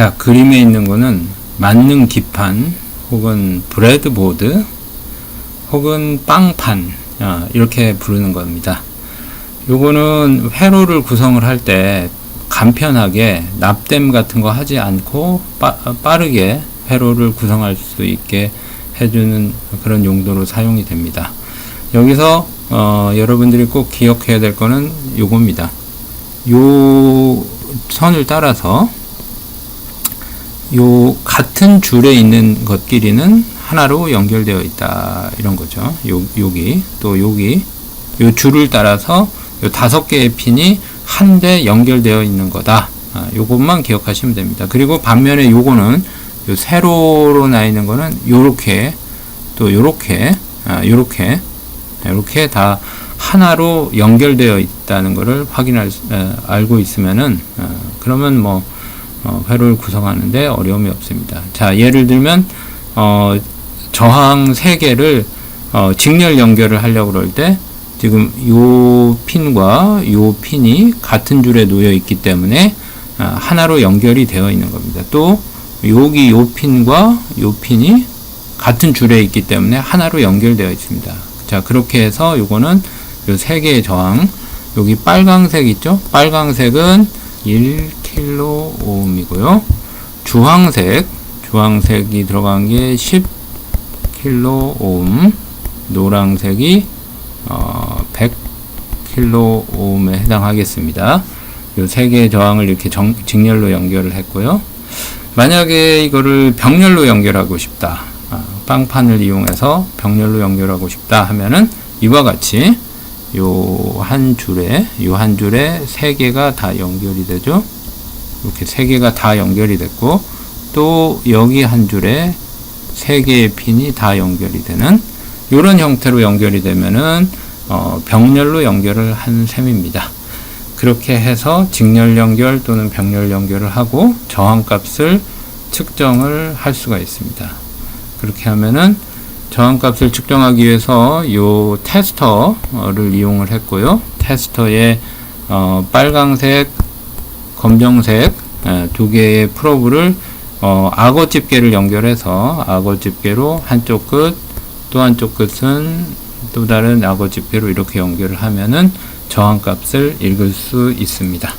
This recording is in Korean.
자, 그림에 있는 거는 만능 기판 혹은 브레드보드 혹은 빵판 아, 이렇게 부르는 겁니다. 요거는 회로를 구성을 할 때 간편하게 납땜 같은 거 하지 않고 빠, 빠르게 회로를 구성할 수 있게 해주는 그런 용도로 사용이 됩니다. 여기서 어, 여러분들이 꼭 기억해야 될 거는 요겁니다. 요 선을 따라서 요 같은 줄에 있는 것끼리는 하나로 연결되어 있다 이런 거죠. 요 여기 또 여기 요 줄을 따라서 요 다섯 개의 핀이 한데 연결되어 있는 거다. 아, 요것만 기억하시면 됩니다. 그리고 반면에 요거는 요 세로로 나 있는 거는 요렇게 또 요렇게 아, 요렇게 이렇게 다 하나로 연결되어 있다는 것을 확인할 수- 에, 알고 있으면은 어, 그러면 뭐 어, 회로를 구성하는데 어려움이 없습니다. 자 예를 들면 어, 저항 세 개를 어, 직렬 연결을 하려고 그럴 때 지금 요 핀과 요 핀이 같은 줄에 놓여 있기 때문에 아, 하나로 연결이 되어 있는 겁니다. 또 여기 요 핀과 요 핀이 같은 줄에 있기 때문에 하나로 연결되어 있습니다. 자, 그렇게 해서 요거는 요 세 개의 저항, 여기 빨강색 있죠? 빨강색은 10kg이고요. 주황색, 주황색이 들어간 게 10kg, 노랑색이 어, 100kg에 해당하겠습니다. 이세 개의 저항을 이렇게 정, 직렬로 연결을 했고요. 만약에 이거를 병렬로 연결하고 싶다. 아, 빵판을 이용해서 병렬로 연결하고 싶다 하면은 이와 같이 요 한 줄에 요 한 줄에 세 개가 다 연결이 되죠. 이렇게 세 개가 다 연결이 됐고 또 여기 한 줄에 세 개의 핀이 다 연결이 되는 이런 형태로 연결이 되면은 어, 병렬로 연결을 한 셈입니다. 그렇게 해서 직렬 연결 또는 병렬 연결을 하고 저항값을 측정을 할 수가 있습니다. 그렇게 하면은 저항값을 측정하기 위해서 요 테스터를 이용을 했고요. 테스터에 어, 빨강색, 검정색 에, 두 개의 프로브를 어, 악어 집게를 연결해서 악어 집게로 한쪽 끝, 또 한쪽 끝은 또 다른 악어 집게로 이렇게 연결을 하면은 저항값을 읽을 수 있습니다.